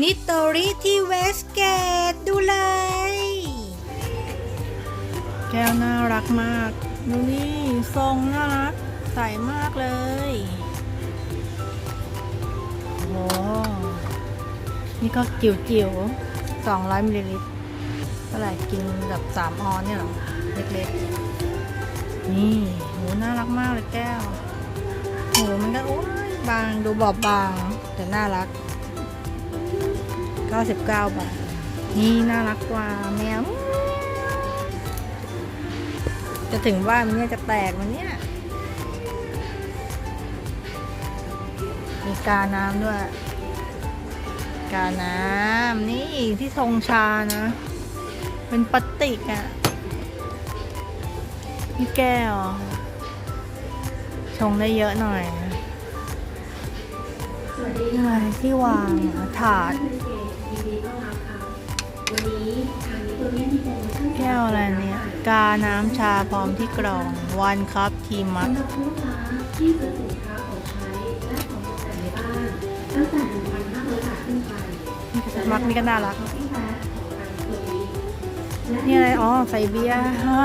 นิโตริที่เวสเกตดูเลย แก้วน่ารักมาก ดูนี่ทรงน่ารัก ใสมากเลยโอ้นี่ก็จิ๋วจิ๋วสองร้อยมิลลิลิตรเท่าไหร่กินแบบสามออนเนี่ยเหรอ เล็กๆ นี่โหน่ารักมากเลยแก้วโหมันก็โอ้ยบางดูบอบบาง แต่น่ารัก 99 บาท นี่น่ารักกว่าแมว จะถึงบ้านมันเนี่ยจะแตกมันเนี่ย มีกาน้ำด้วย กาน้ำนี่ที่ชงชานะ เป็นปลาติกอะนี่แก้ว ชงได้เยอะหน่อยอะไรที่วางถาด แก้วอะไรเนี่ย กาน้ำชาพร้อมที่กรองวันครับทีมัดสำหรับลูกค้าที่ซื้อสินค้าของใช้ และของตกแต่งในบ้าน ตั้งแต่1,500บาทขึ้นไปมักนี่ก็น่ารัก ที่แท้ของทางตัวนี้และนี่อะไร อ๋อ ใส่เบียร์ฮ่า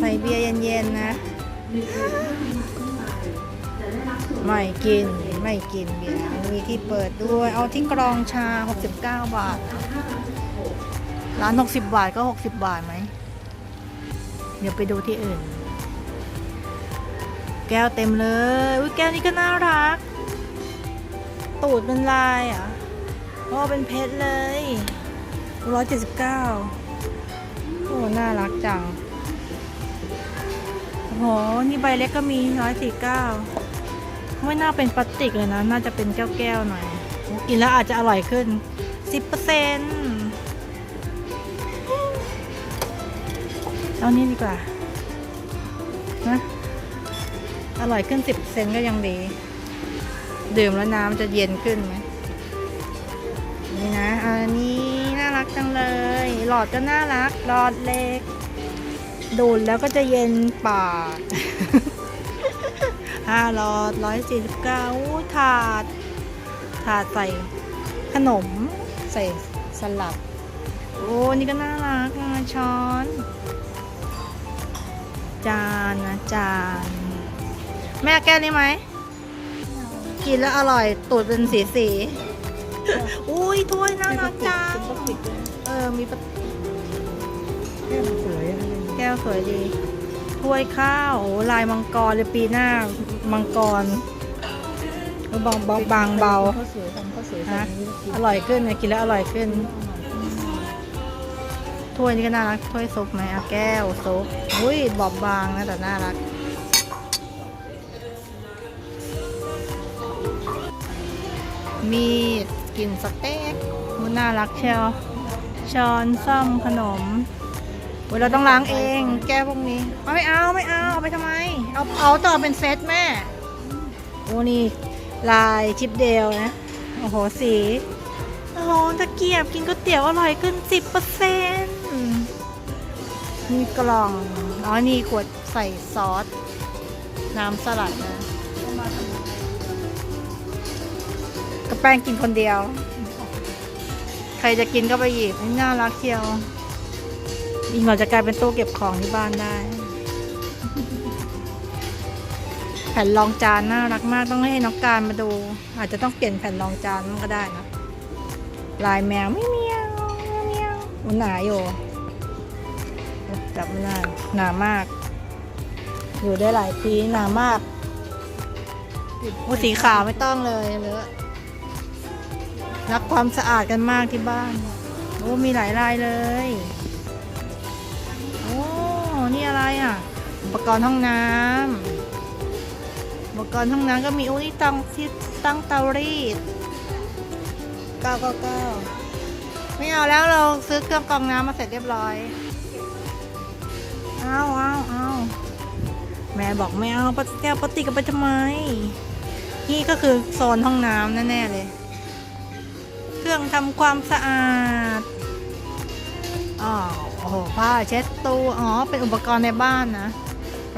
ใส่เบียร์เย็นๆนะ1,500บาทขึ้นไปจะได้รับส่วนลดไม่กิน ไม่กินเบียร์ มีที่เปิดด้วย เอาที่กรองชา 69 บาท ร้าน 60 บาทก็ 60 บาทไหม เดี๋ยวไปดูที่อื่น แก้วเต็มเลย อุ้ยแก้วนี้ก็น่ารัก ตูดเป็นลายอะโอ้เป็นเพชรเลย179 โอ้น่ารักจัง โอ้โห นี่ใบเล็กก็มี 149 ไม่น่าเป็นพลาสติกเลยนะ น่าจะเป็นแก้วๆหน่อย กินแล้วอาจจะอร่อยขึ้น 10%เปอร์เซ็นต์ เอานี้ดีกว่านะอร่อยขึ้น10%ก็ยังดี ดื่มแล้วน้ำจะเย็นขึ้นไหมนี่นะอันนี้น่ารักจังเลย หลอดก็น่ารักหลอดเล็ก ดูดแล้วก็จะเย็นปากห้าหลอดร้อยสี่สิบเก้าถาด ถาดใส่ขนม ใส่สลัด โอ้ นี่ก็น่ารักช้อน จานนะจาน แม่แก้วนี้ไหม กินแล้วอร่อย ตูดเป็นสีสีๆอุ้ยถ้วยน่ารักจังเออ มีปะแก้วสวยอะไรอย่างเงี้ยแก้วสวยดี ถ้วยข้าวโอ้ลายมังกรเลยปีหน้า มังกรบางเบาบางเบาข้าวสวยทำข้าวสวยใส่ฮะนี้แล้วกินอร่อยขึ้นนะกินแล้วอร่อยขึ้น ถ้วยนี้ก็น่ารักถ้วยซุปไหมเอาแก้วซุปอุ้ยบอบบางนะแต่น่ารัก มีดกินสเต็กมันน่ารักเชียวช้อนซ่อมขนมเราต้องล้างเอง แก้วพวกนี้เอาไม่เอาไม่เอาเอาไปทำไม เอาเอาต่อเป็นเซตแม่โอ้นี่ลายชิปเดลนะ โอ้โหสีโอ้โหตะเกียบกินก๋วยเตี๋ยวอร่อยขึ้น10% มีกล่อง อ๋อ นี่ขวดใส่ซอส น้ำสลัดนะ กระแป้งกินคนเดียว ใครจะกินก็ไปหยิบน่ารักเชียว อีกหน่อยจะกลายเป็นตู้เก็บของที่บ้านได้ แผ่นรองจานน่ารักมากต้องให้น้องการมาดู อาจจะต้องเปลี่ยนแผ่นรองจานมันก็ได้นะ ลายแมวไม่เมียวไม่เมียวมันหนาอยู่ จับไม่ได้หนามาก อยู่ได้หลายปีหนามากโอ้สีขาวไม่ต้องเลยเลอะรักความสะอาดกันมากที่บ้านโอ้มีหลายลายเลยโอ้นี่อะไรอะ อุปกรณ์ห้องน้ำอุปกรณ์ห้องน้ำก็มีอุ้ยตั้งที่ตั้งเตารีดเก้าเก้าเก้าไม่เอาแล้วเราซื้อเครื่องกรองน้ำมาเสร็จเรียบร้อย เอาเอาเอาแม่บอกไม่เอาปแก้วปฏิกับไปทำไม นี่ก็คือโซนห้องน้ำแน่ๆเลย เครื่องทำความสะอาดอ๋อโอ้โหผ้าเช็ดตู้อ๋อ เป็นอุปกรณ์ในบ้านนะ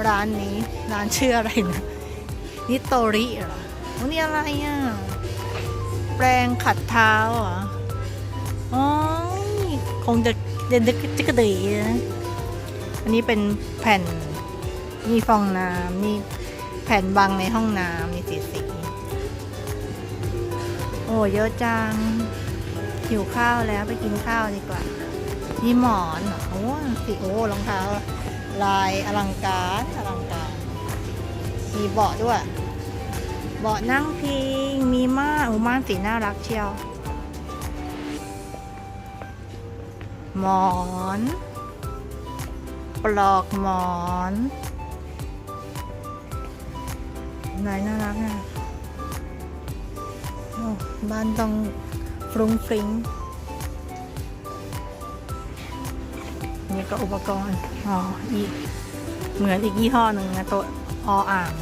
ร้านนี้ ร้านชื่ออะไรนะ นิโตริเหรออ้นี่อะไรอะ แปรงขัดเท้าเหรอ อ๋อ คงจะเด็นดึกจิกกระดีนะ อันนี้เป็นแผ่นนี่ฟองน้ำนี่แผ่นบังในห้องน้ำนี่สีสีโอ้เยอะจังหิวข้าวแล้วไปกินข้าวดีกว่า นี่หมอนโอ้สีโอ้รองเท้า ลายอลังการอลังการมีเบาะด้วยเบาะนั่งพิงมีม่านโอ้ม่านสีน่ารักเชียว หมอน ปลอกหมอนไหนน่ารักอะโอ้บ้านต้องฟรุ้งฟริ้งนี่ก็อุปกรณ์ อ๋อ อีก เหมือนอีกยี่ห้อหนึ่งนะตัวออ่าง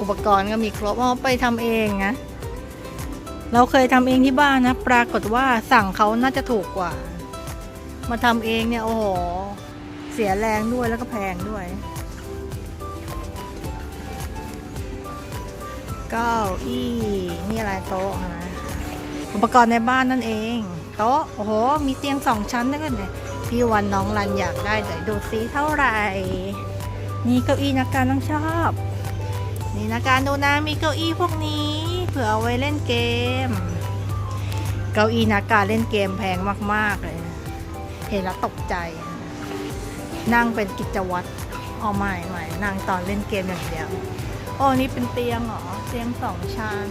อุปกรณ์ก็มีครบอ๋อไปทำเองนะ เราเคยทำเองที่บ้านนะ ปรากฏว่าสั่งเขาน่าจะถูกกว่า มาทำเองเนี่ยโอ้โห เสียแรงด้วยแล้วก็แพงด้วย เก้าอี้นี่อะไรโต๊ะนะอุปกรณ์ในบ้านนั่นเอง โต๊ะโอ้โห มีเตียงสองชั้นด้วยกันเลยพี่วันน้องรันอยากได้แต่ดูซิเท่าไหร่ นี่เก้าอี้นักการต้องชอบ นี่นักการดูนะมีเก้าอี้พวกนี้ เผื่อเอาไว้เล่นเกม เก้าอี้นัการเล่นเกมแพงมาก ๆ เลย เห็นแล้วตกใจ นั่งเป็นกิจวัตรอ๋อไม่ไม่นั่งตอนเล่นเกมอย่างเดียวโอ้นี่เป็นเตียงเหรอเตียงสองชั้น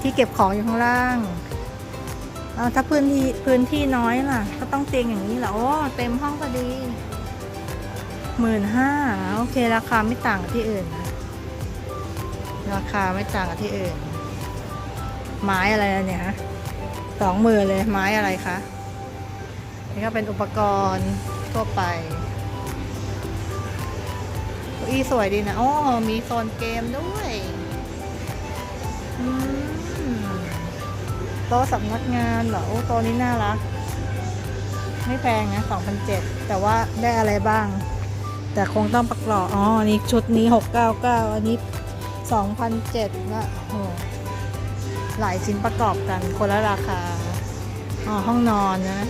ที่เก็บของอยู่ข้างล่างเอาถ้าพื้นที่พื้นที่น้อยล่ะ ก็ต้องเตียงอย่างนี้แหละโอ้เต็มห้องพอดีหมื่นห้าโอเคราคาไม่ต่างกับที่อื่นนะ ราคาไม่ต่างกับที่อื่น ไม้อะไรเนี่ยฮะสองหมื่นเลยไม้อะไรคะนี่ก็เป็นอุปกรณ์ทั่วไปอีสวยดีนะโอ้มีโซนเกมด้วยโต๊ะสำนักงานเหรอ โอ้โต๊ะนี้น่ารัก ไม่แพงนะ2,007แต่ว่าได้อะไรบ้าง แต่คงต้องประกอบอ๋อนี่ชุดนี้699อันนี้ 2,007นะโอ้โหหลายชิ้นประกอบกันคนละราคา อ๋อ ห้องนอนนะ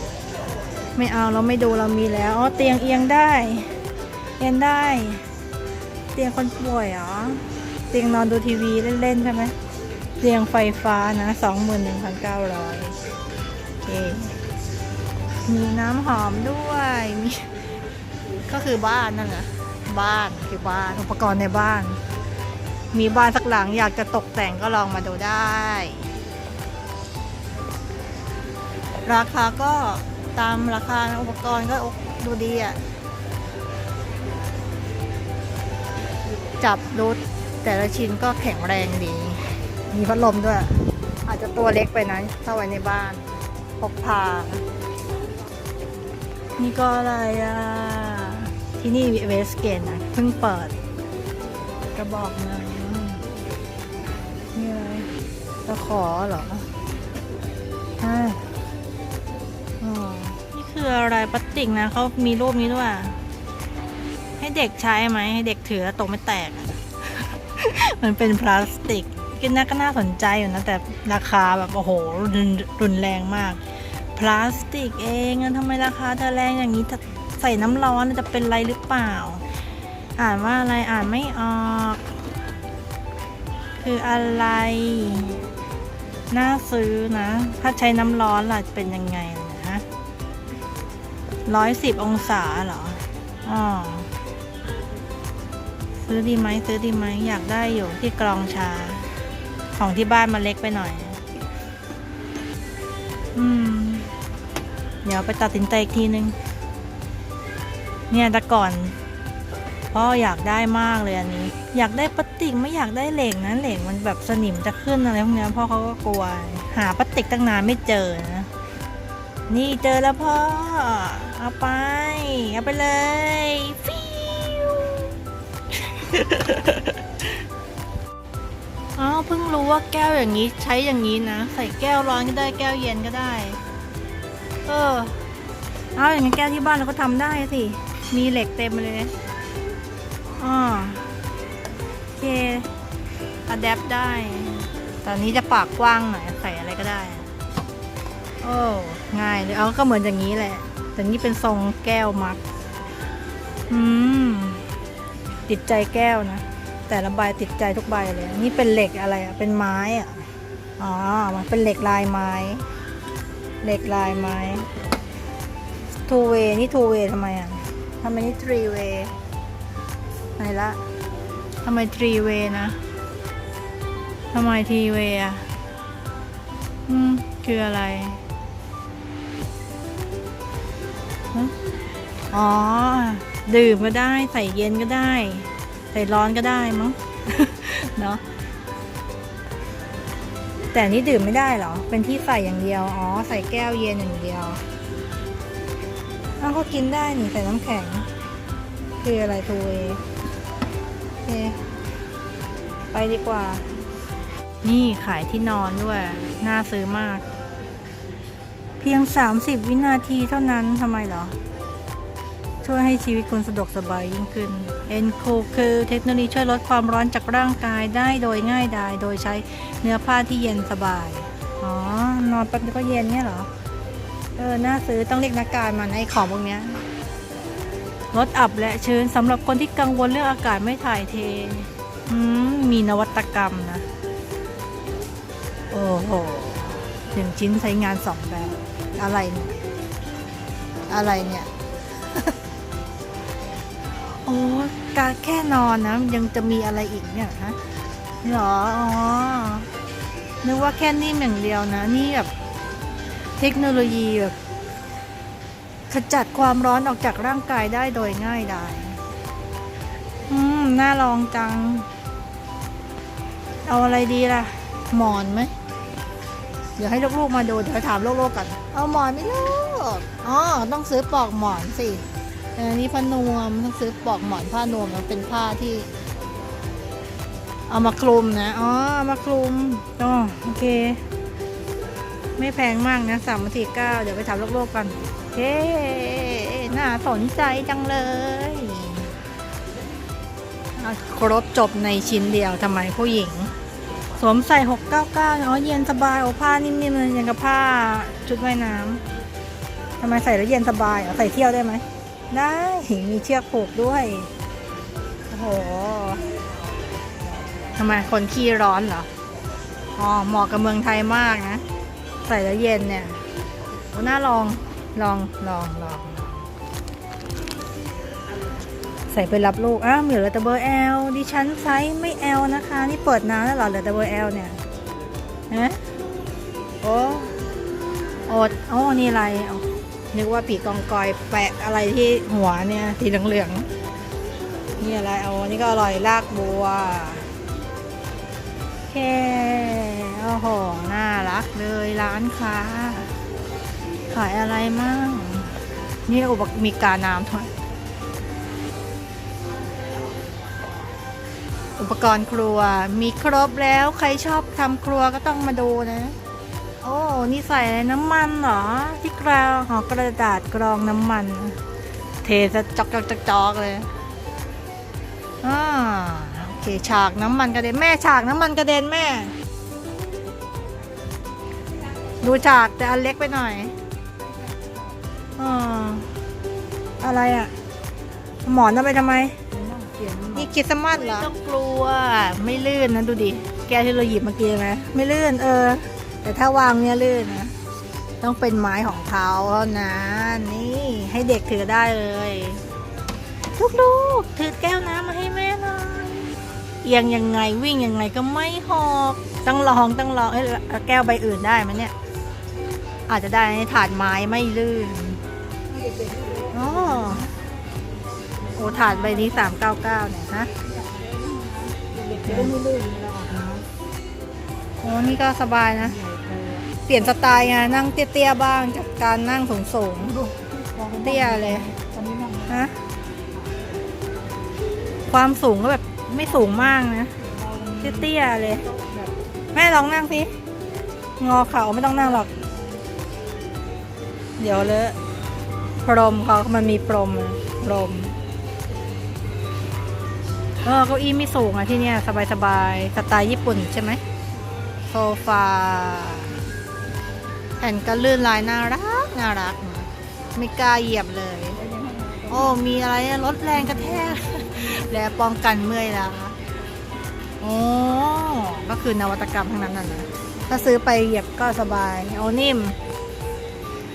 ไม่เอาเราไม่ดูเรามีแล้ว อ๋อ เตียงเอียงได้ เอียงได้ เตียงคนป่วยเหรอ เตียงนอนดูทีวีเล่นๆใช่ไหมเตียงไฟฟ้านะสองหมื่นหนึ่งพันเก้าร้อยโอเค มีน้ำหอมด้วยมีก็คือบ้านนั่นแหละบ้านคือบ้านอุปกรณ์ในบ้าน มีบ้านสักหลังอยากจะตกแต่งก็ลองมาดูได้ ราคาก็ตามราคาอุปกรณ์ก็ดูดีอะ่ะ จับดูแต่ละชิ้นก็แข็งแรงดี มีพัดลมด้วย อาจจะตัวเล็กไปนะถ้าไว้ในบ้านพกพานี่ก็อะไรอะ ที่นี่เวสเกนนะเพิ่งเปิดกระบอกเงิน ตะขอเหรออ่าอ๋อนี่คืออะไรพลาสติกนะเขามีรูปนี้ด้วย ให้เด็กใช้ไหมให้เด็กถือแล้วตกไม่แตก มันเป็นพลาสติกก็น่าก็น่าสนใจอยู่นะ แต่ราคาแบบโอ้โหรุนรุนแรงมาก พลาสติกเองทำไมราคาจะแรงอย่างนี้ถ้าใส่น้ำร้อนจะเป็นไรหรือเปล่า อ่านว่าอะไรอ่านไม่ออก คืออะไร น่าซื้อนะ ถ้าใช้น้ำร้อนล่ะเป็นยังไงนะร้อยสิบองศาเหรออ๋อซื้อดีไหมซื้อดีไหมอยากได้อยู่ที่กรองชา ของที่บ้านมันเล็กไปหน่อย อืม เดี๋ยวไปตัดสินใจอีกทีนึง เนี่ยแต่ก่อน พ่ออยากได้มากเลยอันนี้ อยากได้พลาสติกไม่อยากได้เหล็กนะเหล็กมันแบบสนิมจะขึ้นอะไรพวกนี้พ่อเขาก็กลัว หาพลาสติกตั้งนานไม่เจอนะนี่เจอแล้วพ่อ เอาไป เอาไปเลยฟิวอ๋อเพิ่งรู้ว่าแก้วอย่างนี้ใช้อย่างนี้นะ ใส่แก้วร้อนก็ได้แก้วเย็นก็ได้ เออ เอาอย่างนี้แก้วที่บ้านเราก็ทำได้สิ มีเหล็กเต็มเลย อ๋อโอเคอะแดปได้ ตอนนี้จะปากกว้างหน่อยใส่อะไรก็ได้ โอ้ง่ายเลยเอาก็เหมือนอย่างนี้แหละ แต่นี่เป็นทรงแก้วมัดอืม ติดใจแก้วนะ แต่ละใบติดใจทุกใบเลย นี่เป็นเหล็กอะไรอะ เป็นไม้อะ อ๋อ มันเป็นเหล็กลายไม้ เหล็กลายไม้ทูเวนี่ทูเวทำไมอะทำไมนี่ทรีเว ไหนละทำไมทรีเวนะทำไมทีเวอะอืมคืออะไรอ๋อ ดื่มก็ได้ ใส่เย็นก็ได้ ใส่ร้อนก็ได้มั้งเนาะแต่นี่ดื่มไม่ได้เหรอ เป็นที่ใส่อย่างเดียว อ๋อ ใส่แก้วเย็นอย่างเดียวอ้าวก็กินได้นี่ใส่น้ำแข็ง คืออะไรทูเวโอ เค ไปดีกว่า นี่ขายที่นอนด้วย น่าซื้อมาก เพียง 30 วินาทีเท่านั้นทำไมเหรอ ช่วยให้ชีวิตคุณสะดวกสบายยิ่งขึ้น e n c o คือเทคโนโลยีช่วยลดความร้อนจากร่างกายได้โดยง่ายดาย โดยใช้เนื้อผ้าที่เย็นสบาย อ๋อ นอนแป๊บเดียวก็เย็นเนี่ยเหรอ เออ น่าซื้อต้องเรียกนักการมาในะไอ้ของพวกเนี้ย ลดอับและชื้นสำหรับคนที่กังวลเรื่องอากาศไม่ถ่ายเทมมีนวัตกรรมนะ โอ้โหหนึ่งชิ้นใช้งานสองแบบ อะไรเนี่ย อะไรเนี่ย โอ้การแค่นอนนะ ยังจะมีอะไรอีกเนี่ยฮะหรอ อ๋อ นึกว่าแค่นิ่มอย่างเดียวนะ นี่แบบเทคโนโลยีแบบ ขจัดความร้อนออกจากร่างกายได้โดยง่ายดายอืม น่าลองจัง เอาอะไรดีล่ะ หมอนไหม เดี๋ยวให้ลูกๆมาดู เดี๋ยวถามลูกๆกันเอาหมอนไหมลูก อ๋อ ต้องซื้อปลอกหมอนสิออนี่ผ้านวมต้องซื้อปลอกหมอนผ้านวมมันเป็นผ้าที่ เอามาคลุมนะ อ๋อ เอามาคลุมอ๋อโอเค ไม่แพงมากนะสามนาทีเก้า เดี๋ยวไปถามลูกๆกัน เฮ้น่าสนใจจังเลยครบจบในชิ้นเดียวทำไมผู้หญิง สวมใส่ 699อ๋อเย็นสบายโอผ้านิ่มๆเลยอย่างกับผ้าชุดว่ายน้ำทำไมใส่แล้วเย็นสบายเหรอใส่เที่ยวได้ไหม ได้มีเชือกผูกด้วย โอ้โหทำไมคนขี้ร้อนเหรอ อ๋อเหมาะกับเมืองไทยมากนะ ใส่แล้วเย็นเนี่ยโอ้น่าลอง ลองลองลองใส่ไปรับลูกอ้าวเหลือแต่เบอร์แอลดิฉันไซส์ไม่แอลนะคะ นี่เปิดนานแล้วหรอเหลือแต่เบอร์แอลเนี่ยฮะโอ้อดโอ้นี่อะไรนึกว่าปีกองกอยแปะอะไรที่หัวเนี่ยสีเหลืองๆนี่อะไรเอาอันนี่ก็อร่อยลากบัวโอเคโอ้โหน่ารักเลยร้านค้า ขายอะไรมั่งนี่อุปกรณ์มีกาน้ำด้วยอุปกรณ์ครัวมีครบแล้วใครชอบทำครัวก็ต้องมาดูนะ โอ้ นี่ใส่อะไรน้ำมันเหรอ ที่กรองหอกระดาษกรองน้ำมัน เทจะจอกจอกจอกจอกเลยอ่าโอเคฉากน้ำมันกระเด็นแม่ฉากน้ำมันกระเด็นแม่ ดูฉากแต่อันเล็กไปหน่อย อ่าอะไรอะ่ะ หมอนเอาไปทำไม นี่คริสต์มาสเหรอไม่ต้องกลัวไม่ลื่นนะดูดิ แก้วที่เราหยิบเมื่อกี้ไหมไม่ลื่น เออ แต่ถ้าวางเนี่ยลื่นนะ ต้องเป็นไม้ของเขาเท่านั้นนี่ให้เด็กถือได้เลยลูกๆถือแก้วน้ำมาให้แม่หน่อยเอียงยังไงวิ่งยังไงก็ไม่หกต้องลองต้องลองเอ้ยแล้วแก้วใบอื่นได้ไหมเนี่ย อาจจะได้นะถาดไม้ไม่ลื่น อ๋อโอ้ถาดใบนี้สามเก้าเก้าเนี่ยฮะโอ้นี่ก็สบายนะ เปลี่ยนสไตล์ไงนั่งเตี้ยๆบ้างจากการนั่งสูงสูงเตี้ยเลยฮะความสูงก็แบบไม่สูงมากนะเตี้ยๆเลย แม่ลองนั่งสิงอเข่าไม่ต้องนั่งหรอก เดี๋ยวเลอะ พรมเขามันมีพรมอะพรม เออเก้าอี้ไม่สูงอะที่เนี่ยสบายๆสไตล์ญี่ปุ่นใช่ไหมสฟาแผ่นก็ลื่นลายน่ารักน่ารัก ไม่กล้าเหยียบเลย โอ้ มีอะไรลดแรงกระแทก และป้องกันเมื่อยล้าโอ้ก็คือนวัตกรรมทั้งนั้นน่ะนะถ้าซื้อไปเหยียบก็สบายโอ้นิ่ม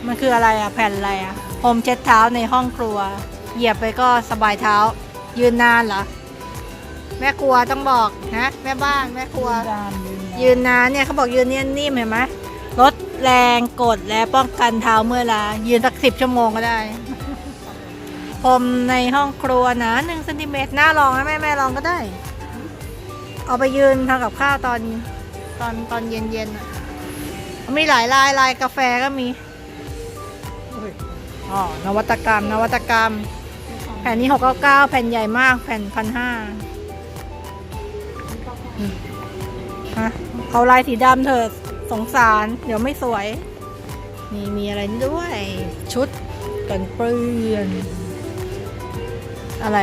มันคืออะไรอะแผ่นอะไรอะ พรมเช็ดเท้าในห้องครัว เหยียบไปก็สบายเท้า ยืนนานเหรอ แม่ครัวต้องบอกนะแม่บ้านแม่ครัวดานยืนยืนนานเนี่ยเขาบอกยืนเนี่ยนิ่มเห็นไหมลดแรงกดและป้องกันเท้าเมื่อยล้ายืนสักสิบชั่วโมงก็ได้พรมในห้องครัวหนาหนึ่งเซนติเมตรหน้าลองนะแม่แม่ลองก็ได้ เอาไปยืนทำกับข้าวตอนตอนตอนเย็นเย็นๆอะมีหลายลายลายกาแฟก็มี อ๋อนวัตกรรม นวัตกรรม แผ่นนี้หกเก้าเก้าแผ่นใหญ่มาก แผ่นพันห้าฮะเอาลายสีดำเถอะสงสาร เดี๋ยวไม่สวยมีมีอะไรนี่ด้วย ชุดกันเปื้อน อะไร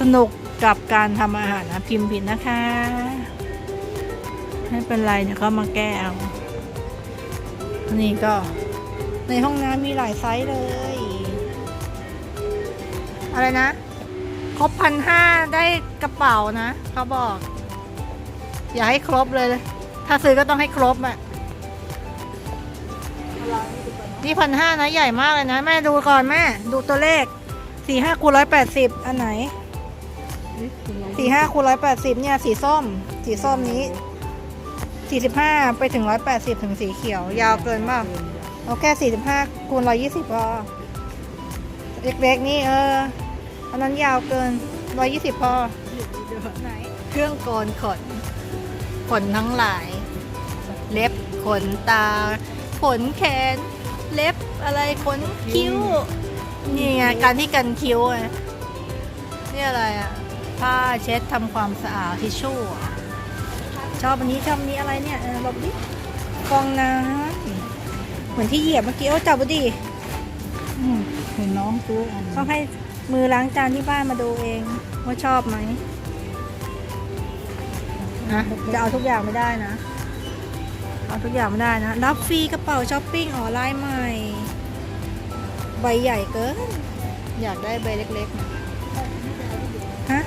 สนุกกับการทำอาหารนะพิมพ์ผิดนะคะ ไม่เป็นไรเดี๋ยวเขามาแก้เอา นี่ก็ ในห้องน้ำมีหลายไซส์เลย อะไรนะ ครบพันห้าได้กระเป๋านะเขาบอก อย่าให้ครบเลย ถ้าซื้อก็ต้องให้ครบอะ่ะนี่พันห้านะ ใหญ่มากเลยนะ แม่ดูก่อนแม่ ดูตัวเลขสี่ห้าคูณร้อยแปดสิบอันไหนสี่ห้าคูณร้อยแปดสิบเนี่ย สีส้ม สีส้มนี้สี่สิบห้าไปถึงร้อยแปดสิบถึงสีเขียว ยาวเกินมาก เอาแค่สี่สิบห้าคูณร้อยยี่สิบพอเล็กๆนี่เอออันนั้นยาวเกิน 120พอไหนเครื่องโกนขนขนทั้งหลาย เล็บขนตา ขนแขน เล็บอะไรขนคิ้ว นี่ไงการที่กันคิ้วไงนี่อะไรอะผ้าเช็ดทำความสะอาดทิชชู่อะชอบอันนี้ชอบอันนี้อะไรเนี่ยเออลบดิฟองน้ำ เหมือนที่เหยียบเมื่อกี้โอ้จับดูดิอืมเห็นน้องซื้ออันต้องให้มือล้างจานที่บ้านมาดูเอง ว่าชอบไหมนะจะเอาทุกอย่างไม่ได้นะ เอาทุกอย่างไม่ได้นะ รับฟรีกระเป๋าช้อปปิ้งออนไลน์ใหม่ ใบใหญ่เกิน อยากได้ใบเล็กๆนะฮะ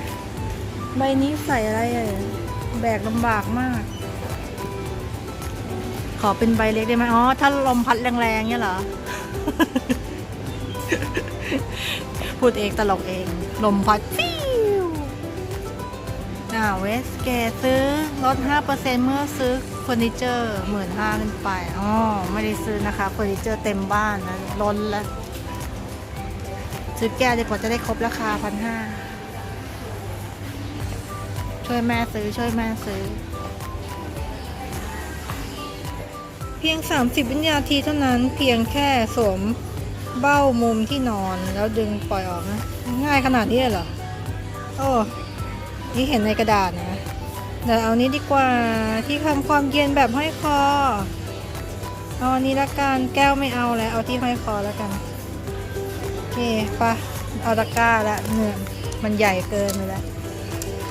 ใบนี้ใส่อะไรอะแบกลำบากมาก ขอเป็นใบเล็กได้ไหมอ๋อ ถ้าลมพัดแรงๆเนี่ยเหรอ พูดเองตลกเอง ลมพัดฟิวอ่าเวสเกตซื้อลด 5%เมื่อซื้อเฟอร์นิเจอร์หมื่นห้าขึ้นไป อ๋อ ไม่ได้ซื้อนะคะเฟอร์นิเจอร์เต็มบ้านนะล้นแล้ว ซื้อแก้วดีกว่าจะได้ครบราคาพันห้าช่วยแม่ซื้อช่วยแม่ซื้อ เพียง 30 วินาทีเท่านั้นเพียงแค่สวมเบ้ามุมที่นอนแล้วดึงปล่อยออกนะ ง่ายขนาดนี้เหรอ โอ้ นี่เห็นในกระดาษนะเดี๋ยวเอานี้ดีกว่าที่ทำความเย็นแบบห้อยคอ เอาอันนี้ละกันแก้วไม่เอาแล้ว เอาที่ห้อยคอแล้วกัน โอเคปะเอาตะกร้าละเหนื่อยมันใหญ่เกินไปแล้ว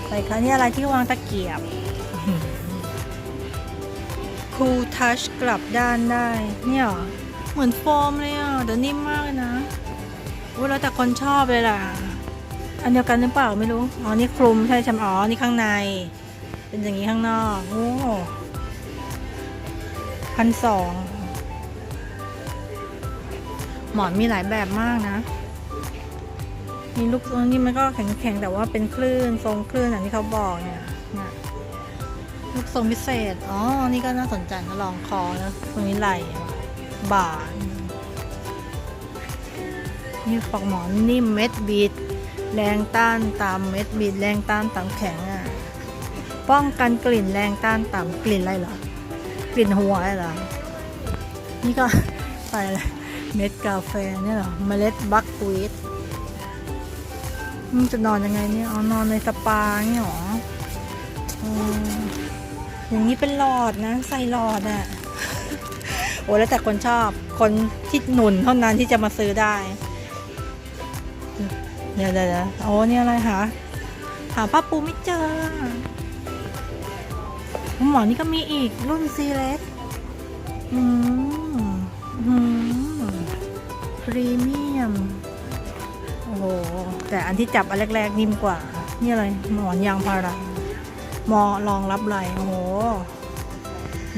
อะไรคะนี่อะไรที่วางตะเกียบ คูลทัชกลับด้านได้ เนี่ยเหรอ เหมือนโฟมเลยอะเดี๋ยวนิ่มมากเลยนะว่าแล้วแต่คนชอบเลยล่ะ อันเดียวกันหรือเปล่าไม่รู้ อ๋อ นี่คลุมใช่ช่ไหมอ๋อ นี่ข้างใน เป็นอย่างนี้ข้างนอก โอ้พันสองหมอนมีหลายแบบมากนะมีลูกทรงนี่มันก็แข็งๆแต่ว่าเป็นคลื่นทรงคลื่นอย่างที่เขาบอกเนี่ย ลูกทรงพิเศษ อ๋อ นี่ก็น่าสนใจนะลองคอนะตรงนี้ไหล่บ่า นี่ปอกหมอนนิ่มเม็ดบีดแรงต้านต่ำเม็ดบีดแรงต้านต่ำแข็งอะ ป้องกันกลิ่นแรงต้านต่ำกลิ่นอะไรเหรอ กลิ่นหัวอะไรเหรอ นี่ก็ใส่อะไรเม็ดกาแฟเนี่ยเหรอ เมล็ดบักวีดมันจะนอนยังไงเนี่ย อ๋อ นอนในสปาเนี่ยหรอ อย่างนี้เป็นหลอดนะใส่หลอดอะโอ้แล้วแต่คนชอบคนที่หนุนเท่านั้นที่จะมาซื้อได้เดี๋ยวเดี๋ยวเดี๋ยวโอ้เนี่ยอะไรหาหาผ้าปูไม่เจอหมอนนี่ก็มีอีกรุ่นซีเล็กอืมอืมพรีเมียมโอ้โหแต่อันที่จับอันแรกๆนิ่มกว่า นี่อะไรหมอนยางพาราหมอรองรับไหลโอ้โห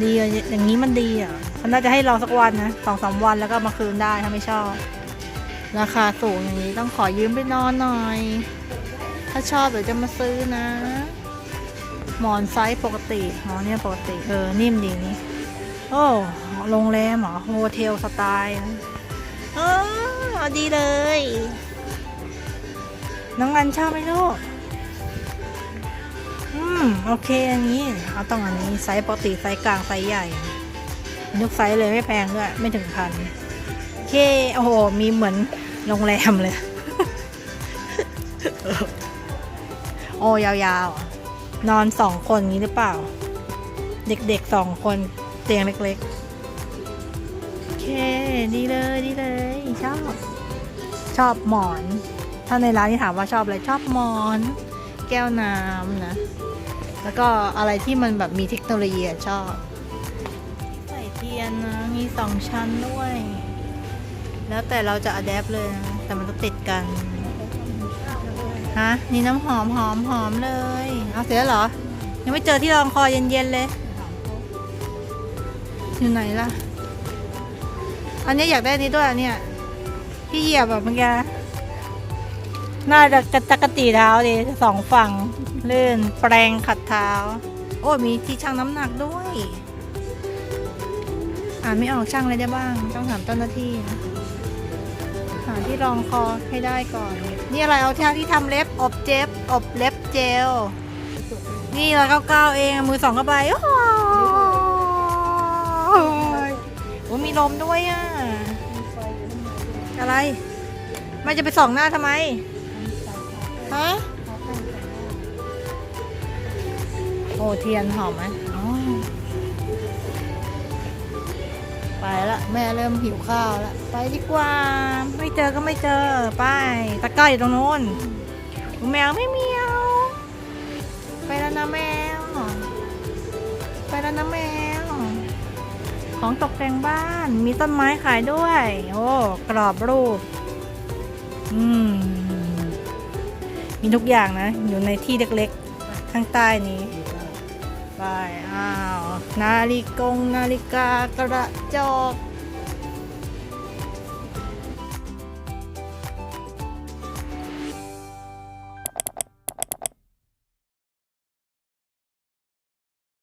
ดีอะอย่างนี้มันดีอะมันน่าจะให้รอสักวันนะสองสามวันแล้วก็มาคืนได้ถ้าไม่ชอบ ราคาสูงอย่างนี้ต้องขอยืมไปนอนหน่อย ถ้าชอบเดี๋ยวจะมาซื้อนะ หมอนไซส์ปกติอ๋อเนี่ยปกติ เออ นิ่มดีนี่โอ้โรงแรมเหรอโฮเทลสไตล์เออดีเลย น้องอันชอบไหมลูก มโอเคอันนี้เอาต้องอันนี้ไซส์ปกติไซส์กลางไซส์ใหญ่ทุกไซส์เลยไม่แพงด้วยไม่ถึงพันโอเคโอ้โหมีเหมือนโรงแรมเลย โอ้ยาวๆ นอนสองคนนี้หรือเปล่า เด็กๆสองคนเตียงเล็กๆ โอเคดีเลยดีเลยชอบ ชอบหมอน ถ้าในร้านที่ถามว่าชอบอะไร ชอบหมอน แก้วน้ำนะ แล้วก็อะไรที่มันแบบมีเทคโนโลยีชอบ ใส่เทียนนะ มีสองชั้นด้วย แล้วแต่เราจะอัดแอปเลยนะ แต่มันต้องติดกัน ฮะ นี่น้ำหอมหอมหอมเลย เอาเสร็จแล้วเหรอ ยังไม่เจอที่รองคอเย็นๆเลย อยู่ไหนล่ะ อันนี้อยากได้อันนี้ด้วยอันเนี่ย ที่เหยียบแบบเมื่อกี้ น่าจะกระจักกระตีเท้าดิสองฝั่งลื่นแปรงขัดเท้า โอ้มีที่ชั่งน้ำหนักด้วย อ่านไม่ออกช่างอะไรได้บ้าง ต้องถามเจ้าหน้าที่นะหาที่รองคอให้ได้ก่อน นี่อะไรเอาที่ที่ทำเล็บอบเจ็บอบเล็บเจล นี่เราเก้าเก้าเองมือสองกระใบโอ้โหโอ้มีลมด้วยอะอะไรไม่จะไปส่องหน้าทำไม ฮะโอ้เทียนหอมไหมไปละแม่เริ่มหิวข้าวละไปดีกว่า ไม่เจอก็ไม่เจอ ไปตะก้าอยู่ตรงโน้นแมวไม่เมียว ไปแล้วนะแมว ไปแล้วนะแมว ของตกแต่งบ้านมีต้นไม้ขายด้วย โอ้ กรอบรูป อืม มีทุกอย่างนะ อยู่ในที่เล็กๆ ข้างใต้นี้ไปอ้าว นาฬิกงนาฬิกากระจก